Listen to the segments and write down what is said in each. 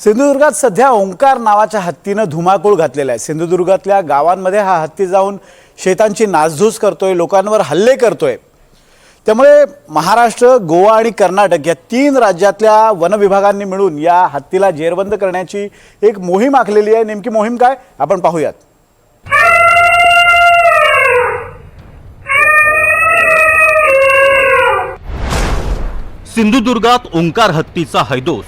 सिंधुदुर्गात सध्या ओंकार नावाच्या हत्तीनं धुमाकूळ घातलेला आहे. सिंधुदुर्गातल्या गावांमध्ये हा हत्ती जाऊन शेतांची नासधूस करतोय लोकांवर हल्ले करतोय. त्यामुळे महाराष्ट्र गोवा आणि कर्नाटक या तीन राज्यातल्या वनविभागांनी मिळून या हत्तीला जेरबंद करण्याची एक मोहीम आखलेली आहे. नेमकी मोहीम काय? आपण पाहूयात. सिंधुदुर्गात ओंकार हत्तीचा हैदोस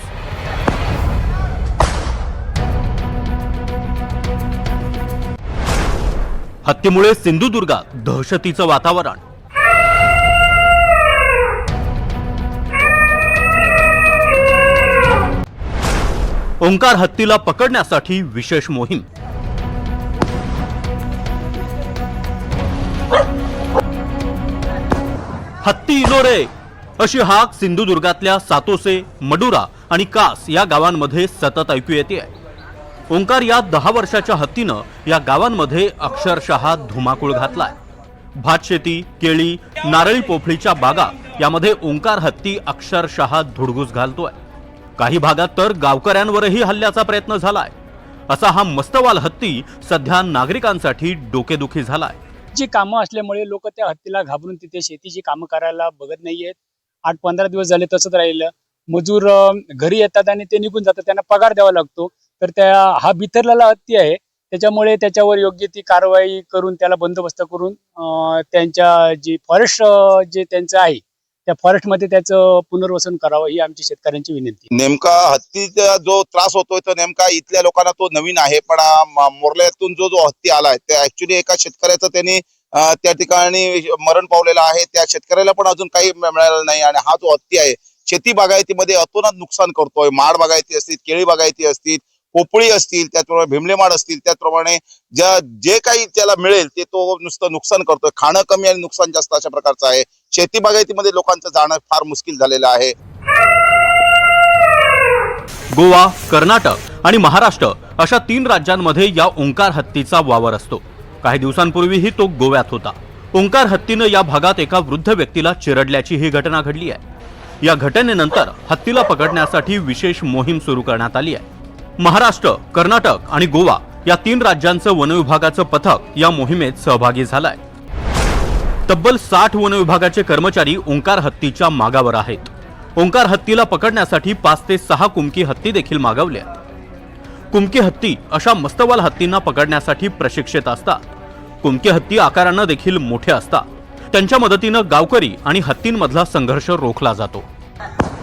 हत्तीमुळे सिंधुदुर्गात दहशतीचं वातावरण. ओंकार हत्तीला पकडण्यासाठी विशेष मोहीम. हत्ती इलोरे अशी हाक सिंधुदुर्गातल्या सातोसे मडुरा आणि कास या गावांमध्ये सतत ऐकू येते ओंकार या दहा वर्षाच्या हत्तीनं या गावांमध्ये अक्षरशः धुमाकूळ घातलाय. भातशेती केळी नारळी पोफळीच्या बागा यामध्ये ओंकार हत्ती अक्षरशः धुडगूस घालतोय. काही भागात तर गावकऱ्यांवरही हल्ल्याचा प्रयत्न झालाय. असा हा मस्तवाल हत्ती सध्या नागरिकांसाठी डोकेदुखी झालाय. जी कामं असल्यामुळे लोक त्या हत्तीला घाबरून तिथे शेतीची कामं करायला बघत नाहीयेत. आठ पंधरा दिवस झाले तसंच राहिलं. मजूर अं, घरी येतात आणि ते निघून जातात. त्यांना पगार द्यावा लागतो. तर त्या हा बिथरलेला हत्ती आहे. त्याच्यामुळे त्याच्यावर योग्य ती कारवाई करून त्याला बंदोबस्त करून त्यांच्या जी फॉरेस्ट जे त्यांचं आहे त्या फॉरेस्टमध्ये त्याचं पुनर्वसन करावं ही आमची शेतकऱ्यांची विनंती नेमका हत्तीचा जो त्रास होतोय तो नेमका इथल्या लोकांना तो नवीन आहे पण मोरल्यातून जो जो हत्ती आलाय ते ऍक्च्युली एका शेतकऱ्याचं त्यांनी त्या ठिकाणी मरण पावलेलं आहे. त्या शेतकऱ्याला पण अजून काही मिळालं मिळालेलं नाही आणि हा जो हत्ती आहे शेती बागायतीमध्ये अतोनात नुकसान करतोय. माड बागायती असतील केळी बागायती असतील पोपळी असतील त्याचप्रमाणे भिमलेमाड असतील त्याचप्रमाणे ज्या जे काही त्याला मिळेल ते तो नुसतं नुकसान करतोय. खाणं कमी आणि नुकसान जास्त अशा प्रकारचं आहे. शेती बागायतीमध्ये लोकांचं जाणं फार मुश्किल झालेलं आहे. गोवा कर्नाटक आणि महाराष्ट्र अशा तीन राज्यांमध्ये या ओंकार हत्तीचा वावर असतो. काही दिवसांपूर्वीही तो गोव्यात होता. ओंकार हत्तीनं या भागात एका वृद्ध व्यक्तीला चिरडल्याची ही घटना घडली आहे. या घटनेनंतर हत्तीला पकडण्यासाठी विशेष मोहीम सुरू करण्यात आली आहे. महाराष्ट्र कर्नाटक आणि गोवा या तीन राज्यांचं वनविभागाचं पथक या मोहिमेत सहभागी झालंय. तब्बल साठ वनविभागाचे कर्मचारी ओंकार हत्तीच्या मागावर आहेत. ओंकार हत्तीला पकडण्यासाठी पाच ते सहा कुमकी हत्ती देखील मागवल्या कुमकी हत्ती अशा मस्तवाल हत्तींना पकडण्यासाठी प्रशिक्षित असतात. कुमकी हत्ती आकारानं देखील मोठे असतात. त्यांच्या मदतीनं गावकरी आणि हत्तींमधला संघर्ष रोखला जातो.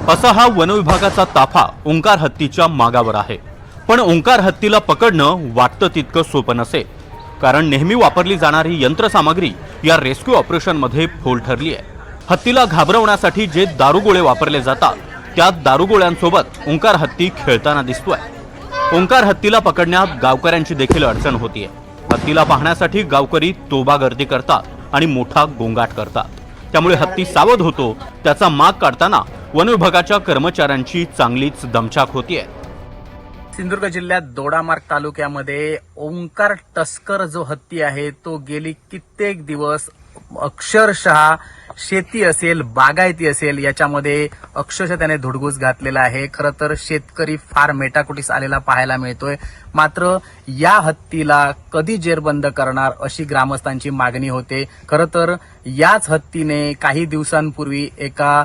असा हा वनविभागाचा ताफा ओंकार हत्तीच्या मागावर आहे. पण ओंकार हत्तीला पकडणं वाटतं तितकं सोपं नसेल कारण नेहमी वापरली जाणारी यंत्रसामग्री या रेस्क्यू ऑपरेशनमध्ये फोल ठरली आहे हत्तीला घाबरवण्यासाठी जे दारुगोळे वापरले जातात त्या दारुगोळ्यांसोबत ओंकार हत्ती खेळताना दिसतोय. ओंकार हत्तीला पकडण्यात गावकऱ्यांची देखील अडचण होतीये. हत्तीला पाहण्यासाठी गावकरी तोबा गर्दी करतात आणि मोठा गोंगाट करतात. त्यामुळे हत्ती सावध होतो त्याचा माग काढताना वनविभागाच्या कर्मचाऱ्यांची चांगलीच दमछाक होतीये. सिंधुदुर्ग जिल्ह्यात दोडामार्ग तालुक्यामध्ये ओंकार टस्कर जो हत्ती आहे तो गेली कित्येक दिवस अक्षरशः शेती असेल बागायती असेल याच्यामध्ये अक्षरशः त्याने धुडगूस घातलेला आहे. खरं तर शेतकरी फार मेटाकुटीस आलेला पाहायला मिळतोय. मात्र या हत्तीला कधी जेरबंद करणार अशी ग्रामस्थांची मागणी होते. खरं तर याच हत्तीने काही दिवसांपूर्वी एका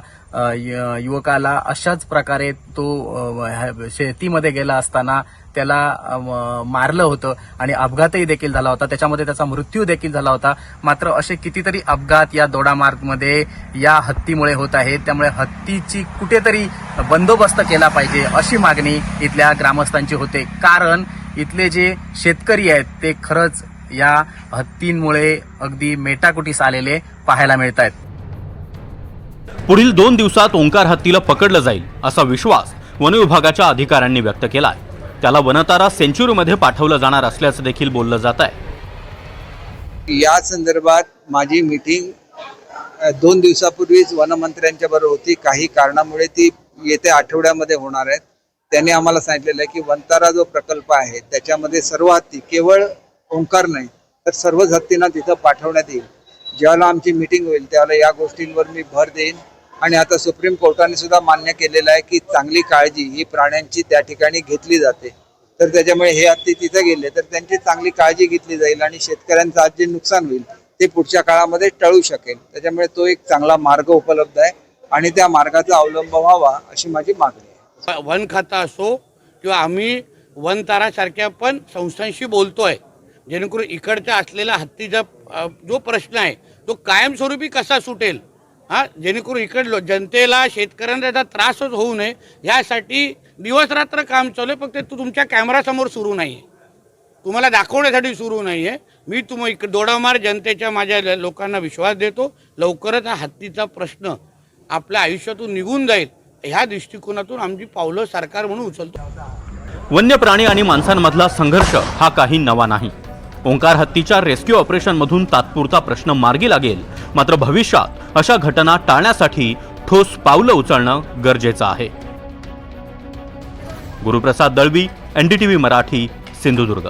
युवकाला अशाच प्रकारे तो शेतीमध्ये गेला असताना त्याला मारलं होतं आणि अपघातही देखील झाला होता. त्याच्यामध्ये त्याचा मृत्यू देखील झाला होता. मात्र असे कितीतरी अपघात या दोडामार्गमध्ये या हत्तीमुळे होत आहेत. त्यामुळे हत्तीची कुठेतरी बंदोबस्त केला पाहिजे अशी मागणी इथल्या ग्रामस्थांची होते. कारण इथले जे शेतकरी आहेत ते खरंच या हत्तींमुळे अगदी मेटाकुटीस आलेले पाहायला मिळत आहेत. पुढील दोन दिवसात ओंकार हत्तीला पकडलं जाईल असा विश्वास वनविभागाच्या अधिकाऱ्यांनी व्यक्त केला आहे त्याला वनतारा सेंच्युरीमध्ये पाठवलं जाणार असल्याचं देखील बोललं जात आहे. या संदर्भात माझी मीटिंग दोन दिवसापूर्वीच वनमंत्र्यांच्या बरोबर होती. काही कारणामुळे ती येत्या आठवड्यामध्ये होणार आहेत. त्यांनी आम्हाला सांगितलेलं आहे की वनतारा जो प्रकल्प आहे त्याच्यामध्ये सर्व हत्ती केवळ ओंकार नाही तर सर्वच हत्तींना तिथं पाठवण्यात येईल. ज्यावेळेला आमची मीटिंग होईल त्यावेळेला या गोष्टींवर मी भर देईन. आणि आता सुप्रीम कोर्टाने सुद्धा मान्य केलेलं आहे की चांगली काळजी ही प्राण्यांची त्या ठिकाणी घेतली जाते. तर त्याच्यामुळे हे हत्ती तिथे गेले तर त्यांची चांगली काळजी घेतली जाईल आणि शेतकऱ्यांचं आज जे नुकसान होईल ते पुढच्या काळामध्ये टळू शकेल. त्याच्यामुळे तो एक चांगला मार्ग उपलब्ध आहे आणि त्या मार्गाचा अवलंब व्हावा अशी माझी मागणी आहे. वन खाता असो किंवा आम्ही वनतारासारख्या पण संस्थांशी बोलतोय जेणेकरून इकडच्या असलेला हत्तीचा जो प्रश्न आहे तो कायमस्वरूपी कसा सुटेल? हां जेणेकरून इकडलो जनतेला शेतकऱ्यांना त्याचा त्रासच होऊ नये. यासाठी दिवस रात्र काम चालू आहे फक्त तू तुमच्या कॅमेरासमोर सुरू नाही आहे तुम्हाला दाखवण्यासाठी सुरू नाही आहे मी तुम इक दोडामार जनतेच्या माझ्या ल- लोकांना विश्वास देतो. लवकरच हा हत्तीचा प्रश्न आपल्या आयुष्यातून निघून जाईल. ह्या दृष्टिकोनातून आमची पावलं सरकार म्हणून उचलतो. वन्य प्राणी आणि माणसांमधला संघर्ष हा काही नवा नाही. ओंकार हत्तीच्या रेस्क्यू ऑपरेशनमधून तात्पुरता प्रश्न मार्गी लागेल. मात्र भविष्यात अशा घटना टाळण्यासाठी ठोस पावलं उचलणं गरजेचं आहे. गुरुप्रसाद दळवी एनडीटीव्ही मराठी सिंधुदुर्ग.